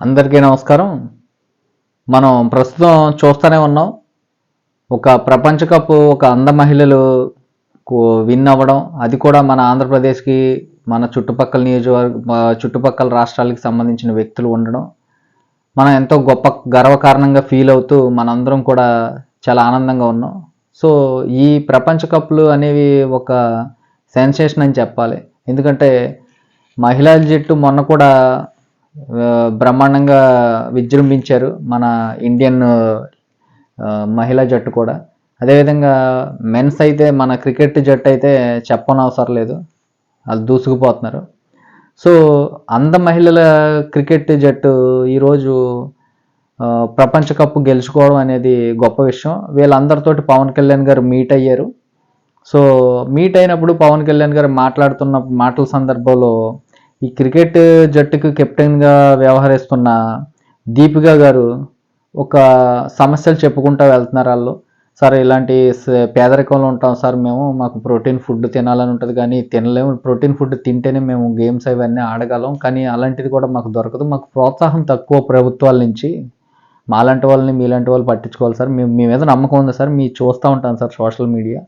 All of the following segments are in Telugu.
అందరికీ నమస్కారం. మనం ప్రస్తుతం చూస్తూనే ఉన్నాం. ఒక ప్రపంచ కప్ ఒక అంద మహిళలు విన్ అవ్వడం అది కూడా మన ఆంధ్రప్రదేశ్కి మన చుట్టుపక్కల నియోజకవర్గ చుట్టుపక్కల రాష్ట్రాలకి సంబంధించిన వ్యక్తులు ఉండడం మనం ఎంతో గొప్ప గర్వకారణంగా ఫీల్ అవుతూ మనందరం కూడా చాలా ఆనందంగా ఉన్నాం. సో ఈ ప్రపంచ కప్లు అనేవి ఒక సెన్సేషన్ అని చెప్పాలి. ఎందుకంటే మహిళల జట్టు మొన్న కూడా బ్రహ్మాండంగా విజృంభించారు మన ఇండియన్ మహిళా జట్టు కూడా. అదేవిధంగా మెన్స్ అయితే మన క్రికెట్ జట్టు అయితే చెప్పనవసరం లేదు. వాళ్ళు దూసుకుపోతున్నారు. సో అంద మహిళల క్రికెట్ జట్టు ఈరోజు ప్రపంచ కప్ గెలుచుకోవడం అనేది గొప్ప విషయం. వీళ్ళందరితోటి పవన్ కళ్యాణ్ గారు మీట్ అయ్యారు. సో మీట్ అయినప్పుడు పవన్ కళ్యాణ్ గారు మాట్లాడుతున్న మాటల సందర్భంలో ఈ క్రికెట్ జట్టుకు కెప్టెన్గా వ్యవహరిస్తున్న దీపిక గారు ఒక సమస్యలు చెప్పుకుంటూ వెళ్తున్నారు వాళ్ళు. సార్ ఇలాంటి పేదరికంలో ఉంటాం సార్ మేము మాకు ప్రోటీన్ ఫుడ్ తినాలని ఉంటుంది కానీ తినలేము. ప్రోటీన్ ఫుడ్ తింటేనే మేము గేమ్స్ అవన్నీ ఆడగలం. కానీ అలాంటిది కూడా మాకు దొరకదు. మాకు ప్రోత్సాహం తక్కువ ప్రభుత్వాల నుంచి. మాలాంటి వాళ్ళని మీలాంటి వాళ్ళు పట్టించుకోవాలి సార్. మేము మీ మీద నమ్మకం ఉంది సార్. మీ చూస్తూ ఉంటాను సార్ సోషల్ మీడియా.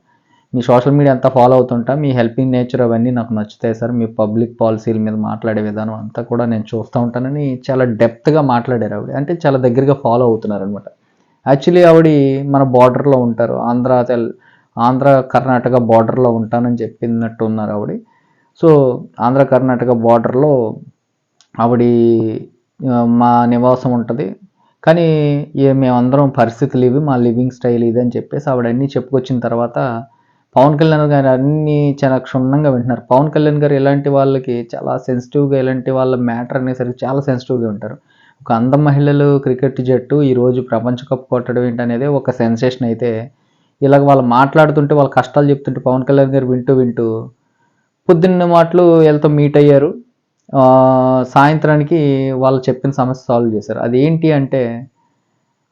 మీ సోషల్ మీడియా అంతా ఫాలో అవుతుంటా మీ హెల్పింగ్ నేచర్ అవన్నీ నాకు నచ్చుతాయి సార్. మీ పబ్లిక్ పాలసీల మీద మాట్లాడే విధానం అంతా కూడా నేను చూస్తూ ఉంటానని చాలా డెప్త్గా మాట్లాడారు ఆవిడ. అంటే చాలా దగ్గరగా ఫాలో అవుతున్నారు అనమాట యాక్చువల్లీ ఆవిడ మన బార్డర్లో ఉంటారు. ఆంధ్ర తెల్ ఆంధ్ర కర్ణాటక బార్డర్లో ఉంటానని చెప్పినట్టు ఉన్నారు ఆవిడ. సో ఆంధ్ర కర్ణాటక బార్డర్లో ఆవిడ మా నివాసం ఉంటుంది. కానీ ఏ మేమందరం పరిస్థితులు ఇవి మా లివింగ్ స్టైల్ ఇది అని చెప్పేసి ఆవిడ అన్నీ చెప్పుకొచ్చిన తర్వాత పవన్ కళ్యాణ్ గారు అన్నీ చాలా క్షుణ్ణంగా వింటున్నారు. పవన్ కళ్యాణ్ గారు ఇలాంటి వాళ్ళకి చాలా సెన్సిటివ్గా ఇలాంటి వాళ్ళ మ్యాటర్ అనేసరికి చాలా సెన్సిటివ్గా ఉంటారు. ఒక అంద మహిళలు క్రికెట్ జట్టు ఈరోజు ప్రపంచ కప్ కొట్టడం ఏంటనేది ఒక సెన్సేషన్ అయితే ఇలాగ వాళ్ళు మాట్లాడుతుంటే వాళ్ళ కష్టాలు చెప్తుంటే పవన్ కళ్యాణ్ గారు వింటూ వింటూ పొద్దున్న మాటలు వీళ్ళతో మీట్ అయ్యారు. సాయంత్రానికి వాళ్ళు చెప్పిన సమస్య సాల్వ్ చేశారు. అదేంటి అంటే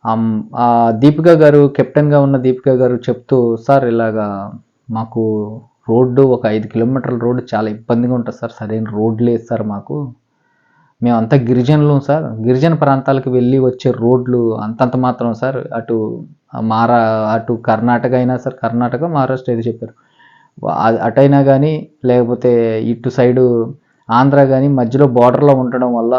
దీపికా దీపిక గారు కెప్టెన్గా ఉన్న దీపిక గారు చెప్తూ సార్ ఇలాగా మాకు రోడ్డు ఒక ఐదు కిలోమీటర్ల రోడ్డు చాలా ఇబ్బందిగా ఉంటుంది సార్. సరైన రోడ్డు లేదు సార్ మాకు. మేమంతా గిరిజనులు సార్. గిరిజన ప్రాంతాలకు వెళ్ళి వచ్చే రోడ్లు అంతంత మాత్రం సార్. అటు మారా అటు కర్ణాటక అయినా సార్ కర్ణాటక మహారాష్ట్ర ఏది చెప్పారు. అటైనా కానీ లేకపోతే ఇటు సైడు ఆంధ్ర కానీ మధ్యలో బార్డర్లో ఉండడం వల్ల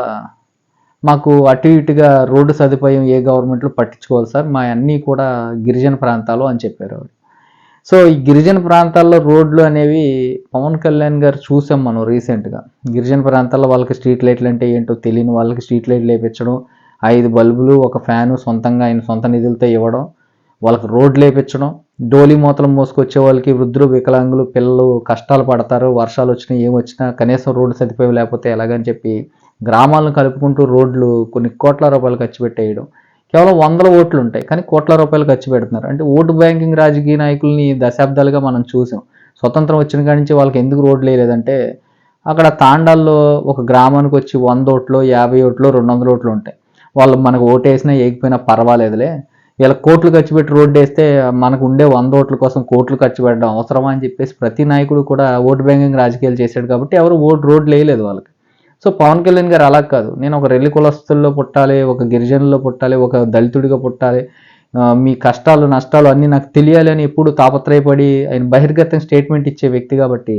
మాకు అటు ఇటుగా రోడ్డు సదుపాయం ఏ గవర్నమెంట్లో పట్టించుకోవాలి సార్. మా అన్నీ కూడా గిరిజన ప్రాంతాలు అని చెప్పారు సో ఈ గిరిజన ప్రాంతాల్లో రోడ్లు అనేవి పవన్ కళ్యాణ్ గారు చూసాం మనం రీసెంట్గా. గిరిజన ప్రాంతాల్లో వాళ్ళకి స్ట్రీట్ లైట్లు అంటే ఏంటో తెలియని వాళ్ళకి స్ట్రీట్ లైట్లు వేయించడం ఐదు బల్బులు ఒక ఫ్యాను సొంతంగా ఆయన సొంత నిధులతో ఇవ్వడం వాళ్ళకి రోడ్లు వేయించడం డోలీ మూతలు మోసుకొచ్చే వాళ్ళకి వృద్ధులు వికలాంగులు పిల్లలు కష్టాలు పడతారు వర్షాలు వచ్చినా ఏమొచ్చినా వచ్చినా కనీసం రోడ్డు సదుపాయం లేకపోతే ఎలాగని చెప్పి గ్రామాలను కలుపుకుంటూ రోడ్లు కొన్ని కోట్ల రూపాయలు ఖర్చు పెట్టేయడం కేవలం వందల ఓట్లు ఉంటాయి. కానీ కోట్ల రూపాయలు ఖర్చు పెడుతున్నారు. అంటే ఓటు బ్యాంకింగ్ రాజకీయ నాయకుల్ని దశాబ్దాలుగా మనం చూసాం. స్వతంత్రం వచ్చిన కాడి నుంచి వాళ్ళకి ఎందుకు రోడ్లు వేయలేదంటే అక్కడ తాండాల్లో ఒక గ్రామానికి వచ్చి వంద ఓట్లు యాభై ఓట్లు రెండు వందల ఓట్లు ఉంటాయి. వాళ్ళు మనకు ఓటు వేసినా వేయకపోయినా పర్వాలేదులే. ఇలా కోట్లు ఖర్చు పెట్టి రోడ్డు వేస్తే మనకు ఉండే వంద ఓట్ల కోసం కోట్లు ఖర్చు పెట్టడం అవసరమా అని చెప్పేసి ప్రతి నాయకుడు కూడా ఓటు బ్యాంకింగ్ రాజకీయాలు చేశాడు కాబట్టి ఎవరు ఓటు రోడ్లు వేయలేదు వాళ్ళకి. సో పవన్ కళ్యాణ్ గారు అలా కాదు. నేను ఒక రెల్లి కులస్తుల్లో పుట్టాలి ఒక గిరిజనుల్లో పుట్టాలి ఒక దళితుడిగా పుట్టాలి. మీ కష్టాలు నష్టాలు అన్నీ నాకు తెలియాలి అని ఎప్పుడు తాపత్రయపడి ఆయన బహిర్గతం స్టేట్మెంట్ ఇచ్చే వ్యక్తి కాబట్టి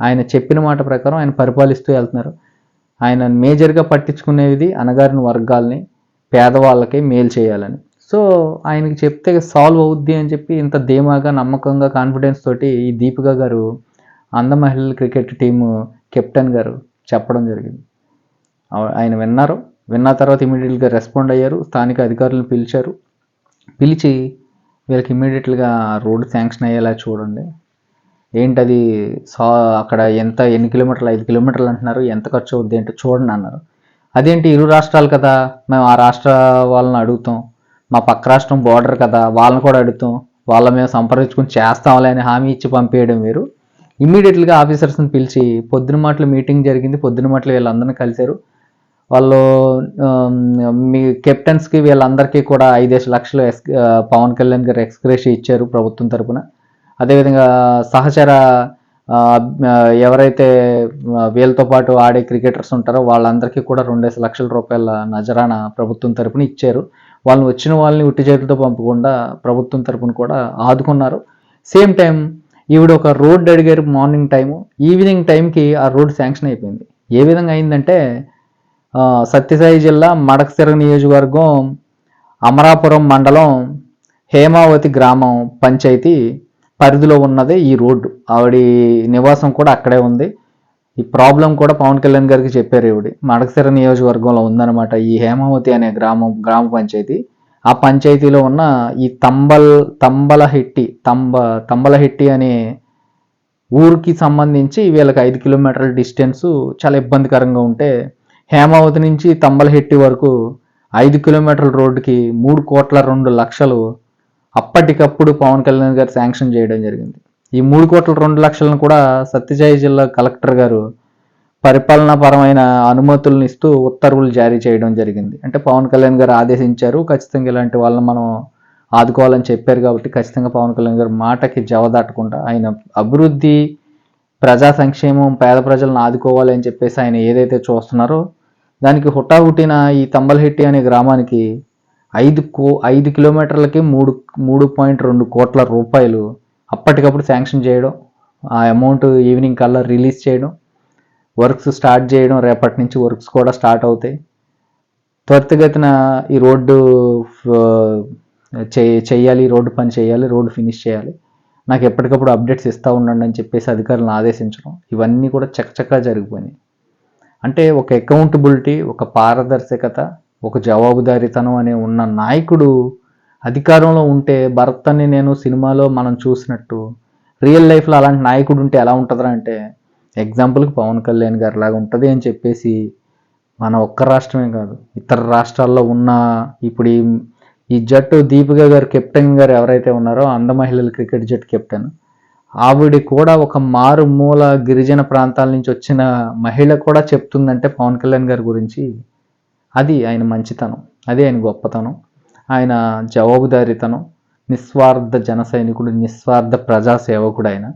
ఆయన చెప్పిన మాట ప్రకారం ఆయన పరిపాలిస్తూ వెళ్తున్నారు. ఆయన మేజర్గా పట్టించుకునేది అనగారిన వర్గాల్ని పేదవాళ్ళకి మేలు చేయాలని. సో ఆయనకి చెప్తే సాల్వ్ అవుద్ది అని చెప్పి ఇంత ధీమాగా నమ్మకంగా కాన్ఫిడెన్స్ తోటి ఈ దీపిక గారు అంద మహిళల క్రికెట్ టీము కెప్టెన్ గారు చెప్పడం జరిగింది. ఆయన విన్నారు. విన్న తర్వాత ఇమీడియట్గా రెస్పాండ్ అయ్యారు. స్థానిక అధికారులను పిలిచారు. పిలిచి వీళ్ళకి ఇమీడియట్గా రోడ్డు శాంక్షన్ అయ్యేలా చూడండి. ఏంటది? సా అక్కడ ఎంత ఎన్ని కిలోమీటర్లు ఐదు కిలోమీటర్లు అంటున్నారు. ఎంత ఖర్చు అవుద్ది ఏంటో చూడండి అన్నారు. అదేంటి? ఇరు రాష్ట్రాలు కదా. మేము ఆ రాష్ట్ర వాళ్ళని అడుగుతాం. మా పక్క రాష్ట్రం బోర్డర్ కదా. వాళ్ళని కూడా అడుగుతాం. వాళ్ళ మేము సంప్రదించుకుని చేస్తాంలే అని హామీ ఇచ్చి పంపేయడం మీరు ఇమ్మీడియట్గా ఆఫీసర్స్ని పిలిచి పొద్దున మాటలు మీటింగ్ జరిగింది. పొద్దున మాటలు వీళ్ళందరినీ కలిశారు. వాళ్ళు మీ కెప్టెన్స్కి వీళ్ళందరికీ కూడా ఐదేసి లక్షలు ఎస్ పవన్ కళ్యాణ్ గారు ఎక్స్గ్రేష్ ఇచ్చారు ప్రభుత్వం తరపున. అదేవిధంగా సహచర ఎవరైతే వీళ్ళతో పాటు ఆడే క్రికెటర్స్ ఉంటారో వాళ్ళందరికీ కూడా రెండేసి లక్షల రూపాయల నజరానా ప్రభుత్వం తరపున ఇచ్చారు. వాళ్ళని వచ్చిన వాళ్ళని ఉట్టి చేతులతో పంపకుండా ప్రభుత్వం తరపున కూడా ఆదుకున్నారు. సేమ్ టైం ఈవిడ ఒక రోడ్ అడిగారు మార్నింగ్ టైము. ఈవినింగ్ టైంకి ఆ రోడ్ శాంక్షన్ అయిపోయింది. ఏ విధంగా అయిందంటే సత్యసాయి జిల్లా మడకసిర నియోజకవర్గం అమరాపురం మండలం హేమావతి గ్రామం పంచాయతీ పరిధిలో ఉన్నది ఈ రోడ్డు. ఆవిడ నివాసం కూడా అక్కడే ఉంది. ఈ ప్రాబ్లం కూడా పవన్ కళ్యాణ్ గారికి చెప్పారు ఈవిడ. మడకసిర నియోజకవర్గంలో ఉందన్నమాట ఈ హేమావతి అనే గ్రామం గ్రామ పంచాయతీ. ఆ పంచాయతీలో ఉన్న ఈ తంబల్ తంబలహిట్టి తంబ తంబలహెట్టి అనే ఊరికి సంబంధించి వీళ్ళకి ఐదు కిలోమీటర్ల డిస్టెన్స్ చాలా ఇబ్బందికరంగా ఉంటే హేమావతి నుంచి తంబలహిట్టి వరకు ఐదు కిలోమీటర్ల రోడ్డుకి మూడు కోట్ల రెండు లక్షలు అప్పటికప్పుడు పవన్ కళ్యాణ్ గారు శాంక్షన్ చేయడం జరిగింది. ఈ మూడు కోట్ల రెండు లక్షలను కూడా సత్యసాయి జిల్లా కలెక్టర్ గారు పరిపాలనాపరమైన అనుమతులను ఇస్తూ ఉత్తర్వులు జారీ చేయడం జరిగింది. అంటే పవన్ కళ్యాణ్ గారు ఆదేశించారు ఖచ్చితంగా ఇలాంటి వాళ్ళని మనం ఆదుకోవాలని చెప్పారు కాబట్టి ఖచ్చితంగా పవన్ కళ్యాణ్ గారు మాటకి జవదాటకుండా ఆయన అభివృద్ధి ప్రజా సంక్షేమం పేద ప్రజలను ఆదుకోవాలి అని చెప్పేసి ఆయన ఏదైతే చూస్తున్నారో దానికి హుటాహుటిన ఈ తంబలహెట్టి అనే గ్రామానికి ఐదు కో ఐదు కిలోమీటర్లకి మూడు మూడు పాయింట్ రెండు కోట్ల రూపాయలు అప్పటికప్పుడు శాంక్షన్ చేయడం ఆ అమౌంట్ ఈవినింగ్ కల్లా రిలీజ్ చేయడం వర్క్స్ స్టార్ట్ చేయడం రేపటి నుంచి వర్క్స్ కూడా స్టార్ట్ అవుతాయి. త్వరితగతిన ఈ రోడ్డు చేయాలి రోడ్డు పని చేయాలి రోడ్డు ఫినిష్ చేయాలి. నాకు ఎప్పటికప్పుడు అప్డేట్స్ ఇస్తూ ఉండండి అని చెప్పేసి అధికారులను ఆదేశించడం. ఇవన్నీ కూడా చకచకా జరిగిపోయినాయి. అంటే ఒక అకౌంటబిలిటీ ఒక పారదర్శకత ఒక జవాబుదారీతనం అనే ఉన్న నాయకుడు అధికారంలో ఉంటే భరత్ అని నేను సినిమాలో మనం చూసినట్టు రియల్ లైఫ్లో అలాంటి నాయకుడు ఉంటే ఎలా ఉంటుందా అంటే ఎగ్జాంపుల్కి పవన్ కళ్యాణ్ గారు లాగా ఉంటుంది అని చెప్పేసి మన ఒక్క రాష్ట్రమే కాదు ఇతర రాష్ట్రాల్లో ఉన్న ఇప్పుడు ఈ ఈ జట్టు దీపిక గారు కెప్టెన్ గారు ఎవరైతే ఉన్నారో అంద మహిళల క్రికెట్ జట్టు కెప్టెన్ ఆవిడ కూడా ఒక మారుమూల గిరిజన ప్రాంతాల నుంచి వచ్చిన మహిళ కూడా చెప్తుందంటే పవన్ కళ్యాణ్ గారి గురించి అది ఆయన మంచితనం అది ఆయన గొప్పతనం ఆయన జవాబుదారీతనం నిస్వార్థ జన సైనికుడు నిస్వార్థ ప్రజాసేవకుడు ఆయన.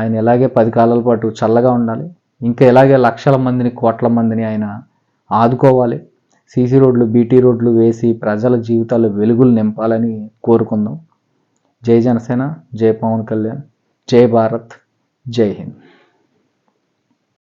ఆయన ఎలాగే పది కాలాల పాటు చల్లగా ఉండాలి ఇంకా ఇలాగే లక్షల మందిని కోట్ల మందిని ఆయన ఆదుకోవాలి సీసీ రోడ్లు బీటీ రోడ్లు వేసి ప్రజల జీవితాల్లో వెలుగులు నింపాలని కోరుకుందాం. జై జనసేన జై పవన్ కళ్యాణ్ జై భారత్ జై హింద్.